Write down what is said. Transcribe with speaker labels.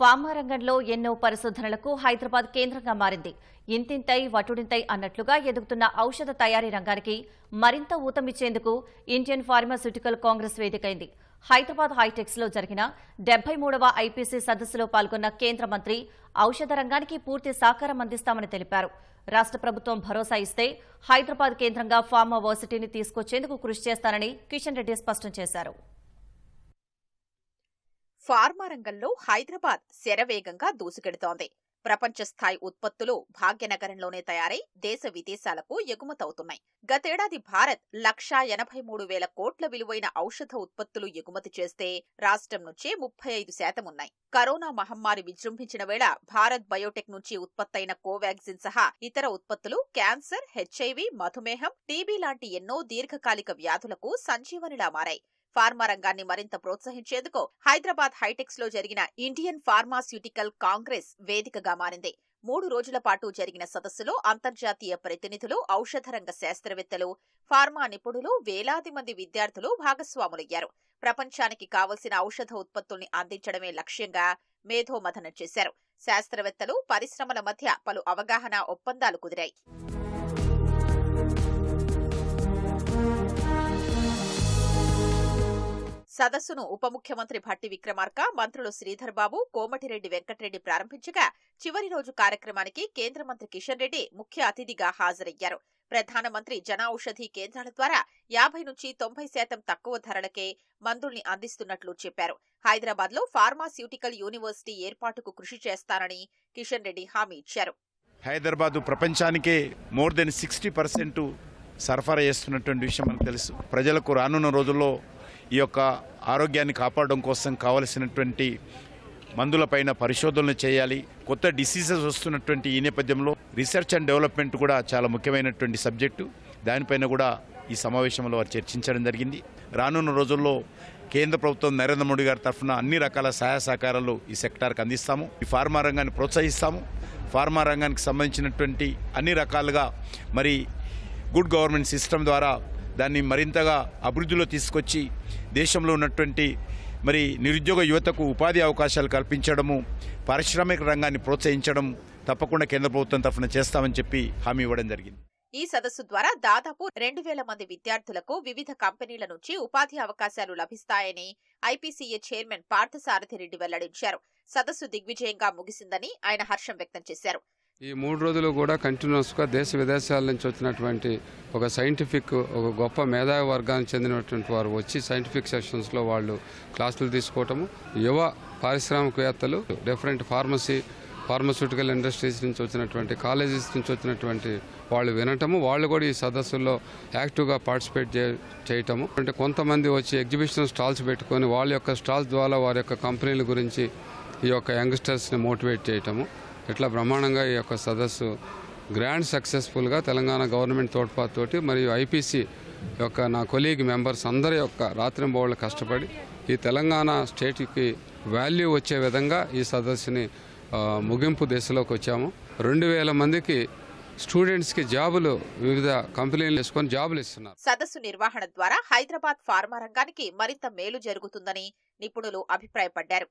Speaker 1: Pharma రంగంలో ఎన్నో పరిశోధనలకు హైదరాబాద్ కేంద్రంగా మారింది. ఇంతింతై వటుడింతై అన్నట్లుగా ఎదుగుతున్న ఔషధ తయారీ రంగానికి మరింత ఊతమిచ్చేందుకు ఇండియన్ ఫార్మాస్యూటికల్ కాంగ్రెస్ వేదికైంది. హైదరాబాద్ హైటెక్స్లో జరిగిన డెబ్బై మూడవ ఐపీసీ సదస్సులో పాల్గొన్న కేంద్ర మంత్రి ఔషధ రంగానికి పూర్తి సహకారం అందిస్తామని తెలిపారు. రాష్ట్ర ప్రభుత్వం భరోసా ఇస్తే హైదరాబాద్ కేంద్రంగా ఫార్మా వర్సిటీని తీసుకొచ్చేందుకు కృషి చేస్తానని కిషన్ రెడ్డి స్పష్టం చేశారు.
Speaker 2: ఫార్మా రంగంలో హైదరాబాద్ శరవేగంగా దూసుకెడుతోంది. ప్రపంచ స్థాయి ఉత్పత్తులు భాగ్యనగరంలోనే తయారై దేశ విదేశాలకు ఎగుమతవుతున్నాయి. గతేడాది భారత్ లక్షా ఎనభై మూడు వేల కోట్ల విలువైన ఔషధ ఉత్పత్తులు ఎగుమతి చేస్తే రాష్ట్రం నుంచే ముప్పై ఐదు శాతం ఉన్నాయి. కరోనా మహమ్మారి విజృంభించిన వేళ భారత్ బయోటెక్ నుంచి ఉత్పత్తైన కోవాక్సిన్ సహా ఇతర ఉత్పత్తులు క్యాన్సర్ హెచ్ఐవి మధుమేహం టీబీ లాంటి ఎన్నో దీర్ఘకాలిక వ్యాధులకు సంజీవనిలా మారాయి. ఫార్మా రంగాన్ని మరింత ప్రోత్సహించేందుకు హైదరాబాద్ హైటెక్స్లో జరిగిన ఇండియన్ ఫార్మాస్యూటికల్ కాంగ్రెస్ వేదికగా మారింది. మూడు రోజుల పాటు జరిగిన సదస్సులో అంతర్జాతీయ ప్రతినిధులు ఔషధ రంగ శాస్త్రవేత్తలు ఫార్మా నిపుణులు వేలాది మంది విద్యార్థులు భాగస్వాములయ్యారు. ప్రపంచానికి కావలసిన ఔషధ ఉత్పత్తుల్ని అందించడమే లక్ష్యంగా మేధోమథనం చేశారు. శాస్త్రవేత్తలు పరిశ్రమల మధ్య పలు అవగాహన ఒప్పందాలు కుదిరాయి. సదస్సును ఉప ముఖ్యమంత్రి భట్టి విక్రమార్క మంత్రులు శ్రీధర్బాబు కోమటిరెడ్డి వెంకటరెడ్డి ప్రారంభించగా చివరి రోజు కార్యక్రమానికి కేంద్ర మంత్రి కిషన్ రెడ్డి ముఖ్య అతిథిగా హాజరయ్యారు. ప్రధానమంత్రి జన ఔషధి కేంద్రాల ద్వారా యాభై నుంచి తొంభై శాతం తక్కువ ధరలకే మందుల్ని అందిస్తున్నట్లు చెప్పారు. హైదరాబాద్లో ఫార్మాస్యూటికల్ యూనివర్సిటీ ఏర్పాటుకు కృషి చేస్తానని కిషన్ రెడ్డి హామీ ఇచ్చారు.
Speaker 3: హైదరాబాద్ ప్రపంచానికే మోర్ దెన్ సిక్స్టీ పర్సెంట్ సరఫరా చేస్తున్నటువంటి విషయం మనకు తెలుసు. ప్రజలకు రానున్న రోజుల్లో ఈ యొక్క ఆరోగ్యాన్ని కాపాడడం కోసం కావలసినటువంటి మందులపైన పరిశోధనలు చేయాలి. కొత్త డిసీజెస్ వస్తున్నటువంటి ఈ నేపథ్యంలో రీసెర్చ్ అండ్ డెవలప్మెంట్ కూడా చాలా ముఖ్యమైనటువంటి సబ్జెక్టు. దానిపైన కూడా ఈ సమావేశంలో వారు చర్చించడం జరిగింది. రానున్న రోజుల్లో కేంద్ర ప్రభుత్వం నరేంద్ర మోడీ గారి తరఫున అన్ని రకాల సహాయ సహకారాలు ఈ సెక్టార్కి అందిస్తాము. ఈ ఫార్మా రంగాన్ని ప్రోత్సహిస్తాము. ఫార్మా రంగానికి సంబంధించినటువంటి అన్ని రకాలుగా మరి గుడ్ గవర్నమెంట్ సిస్టమ్ ద్వారా దాన్ని మరింతగా అభివృద్ధిలో తీసుకొచ్చి దేశంలో ఉన్నటువంటి మరి నిరుద్యోగ యువతకు ఉపాధి అవకాశాలు కల్పించడము పారిశ్రామిక రంగాన్ని ప్రోత్సహించడం తప్పకుండా కేంద్ర ప్రభుత్వం తరఫున చేస్తామని చెప్పి హామీ ఇవ్వడం జరిగింది.
Speaker 2: ఈ సదస్సు ద్వారా దాదాపు రెండు వేల మంది విద్యార్థులకు వివిధ కంపెనీల నుంచి ఉపాధి అవకాశాలు లభిస్తాయని ఐపీసీఏ చైర్మన్ పార్థసారథి రెడ్డి వెల్లడించారు. సదస్సు దిగ్విజయంగా ముగిసిందని ఆయన హర్షం వ్యక్తం చేశారు.
Speaker 4: ఈ మూడు రోజులు కూడా కంటిన్యూస్గా దేశ విదేశాల నుంచి వచ్చినటువంటి ఒక సైంటిఫిక్ ఒక గొప్ప మేధావి వర్గానికి చెందినటువంటి వారు వచ్చి సైంటిఫిక్ సెషన్స్లో వాళ్ళు క్లాసులు తీసుకోవటము యువ పారిశ్రామికవేత్తలు డిఫరెంట్ ఫార్మసీ ఫార్మస్యూటికల్ ఇండస్ట్రీస్ నుంచి వచ్చినటువంటి కాలేజెస్ నుంచి వచ్చినటువంటి వాళ్ళు వినటము వాళ్ళు కూడా ఈ సదస్సుల్లో యాక్టివ్గా పార్టిసిపేట్ చే చేయటము. అంటే కొంతమంది వచ్చి ఎగ్జిబిషన్ స్టాల్స్ పెట్టుకొని వాళ్ళ యొక్క స్టాల్స్ ద్వారా వారి యొక్క కంపెనీల గురించి ఈ యొక్క యంగ్స్టర్స్ని మోటివేట్ చేయటము. ఇట్లా బ్రహ్మాండంగా ఈ యొక్క సదస్సు గ్రాండ్ సక్సెస్ఫుల్గా తెలంగాణ గవర్నమెంట్ తోడ్పాటుతోటి మరియు ఐపీసీ యొక్క నా కొలీగ్ మెంబర్స్ అందరి యొక్క రాత్రింబవళ్ళు కష్టపడి ఈ తెలంగాణ స్టేట్కి వాల్యూ వచ్చే విధంగా ఈ సదస్సుని ముగింపు దశలోకి వచ్చాము. రెండు వేల మందికి స్టూడెంట్స్కి జాబులు వివిధ కంపెనీలు వేసుకొని జాబులు ఇస్తున్నారు.
Speaker 2: సదస్సు నిర్వహణ ద్వారా హైదరాబాద్ ఫార్మా రంగానికి మరింత మేలు జరుగుతుందని నిపుణులు అభిప్రాయపడ్డారు.